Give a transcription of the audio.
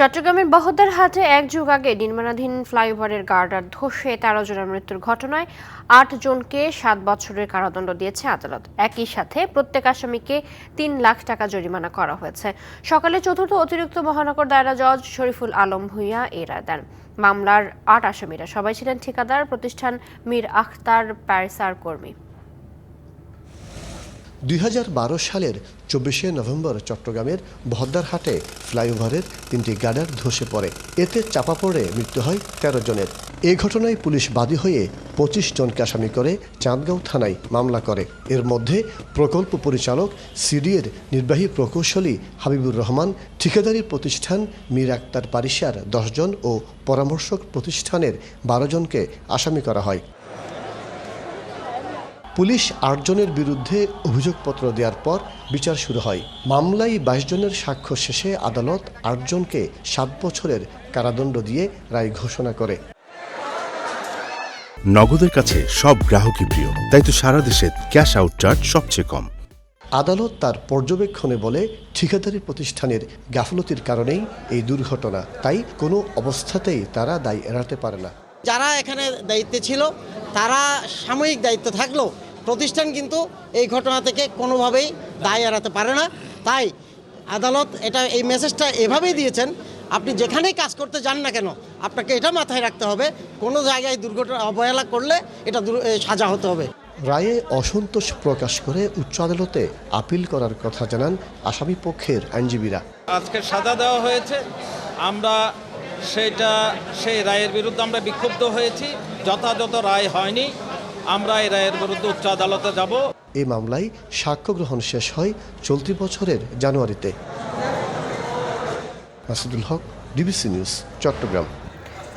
চট্টগ্রামের বহদ্দার হাটে এক যুগ আগে নির্মাণাধীন ফ্লাইওভারের গার্ডার ধসে তেরো জনের মৃত্যুর ঘটনায় আট জনকে সাত বছরের কারাদণ্ড দিয়েছে আদালত। একই সাথে প্রত্যেক আসামিকে তিন লাখ টাকা জরিমানা করা হয়েছে। সকালে চতুর্থ অতিরিক্ত মহানগর দায়রা জজ শরীফুল আলম ভূঁইয়া এ রায় দেন। মামলার আট আসামিরা সবাই ছিলেন ঠিকাদার, প্রতিষ্ঠান মীর আখতার প্যারিসার কর্মী। দুই হাজার বারো সালের চব্বিশে নভেম্বর চট্টগ্রামের ভদ্দারহাটে ফ্লাইওভারের তিনটি গার্ডার ধসে পড়ে। এতে চাপা পড়ে মৃত্যু হয় তেরো জনের। এ ঘটনায় পুলিশ বাদী হয়ে পঁচিশ জনকে আসামি করে চাঁদগাঁও থানায় মামলা করে। এর মধ্যে প্রকল্প পরিচালক, সিডিএর নির্বাহী প্রকৌশলী হাবিবুর রহমান, ঠিকাদারি প্রতিষ্ঠান মীর আক্তার পারিসার দশজন ও পরামর্শক প্রতিষ্ঠানের বারো জনকে আসামি করা হয়। পুলিশ আটজনের বিরুদ্ধে অভিযোগপত্র দেওয়ার পর বিচার শুরু হয়। মামলায় বাইশ জনের সাক্ষ্য শেষে আদালত আটজনকে সাত বছরের কারাদণ্ড দিয়ে রায় ঘোষণা করে। নগদের কাছে সব গ্রাহকই প্রিয় তাই তো সারা দেশে ক্যাশ আউট চার্জ সবচেয়ে কম। আদালত তার পর্যবেক্ষণে বলে ঠিকাদারি প্রতিষ্ঠানের গাফলতির কারণেই এই দুর্ঘটনা তাই কোনো অবস্থাতেই তারা দায় এড়াতে পারে না। যারা এখানে দায়িত্বে ছিল তারা সাময়িক দায়িত্ব থাকলেও প্রতিষ্ঠান কিন্তু এই ঘটনা থেকে কোনোভাবেই দায় এড়াতে পারে না। তাই আদালত এটা এই মেসেজটা এভাবেই দিয়েছেন আপনি যেখানেই কাজ করতে যান না কেন আপনাকে এটা মাথায় রাখতে হবে কোনো জায়গায় দুর্ঘটনা অবহেলা করলে এটা সাজা হতে হবে। রায়ে অসন্তোষ প্রকাশ করে উচ্চ আদালতে আপিল করার কথা জানান আসামি পক্ষের আইনজীবীরা। আজকে সাজা দেওয়া হয়েছে আমরা সেটা সেই রায়ের বিরুদ্ধে আমরা বিক্ষুব্ধ হয়েছি যথাযথ রায় হয়নি। আমরা এই রায়ের বিরুদ্ধে উচ্চ আদালতে যাব। এই মামলায় সাক্ষ্য গ্রহণ শেষ হয় চলতি বছরের জানুয়ারিতে। Masudul Haque, DBC news, Chattogram.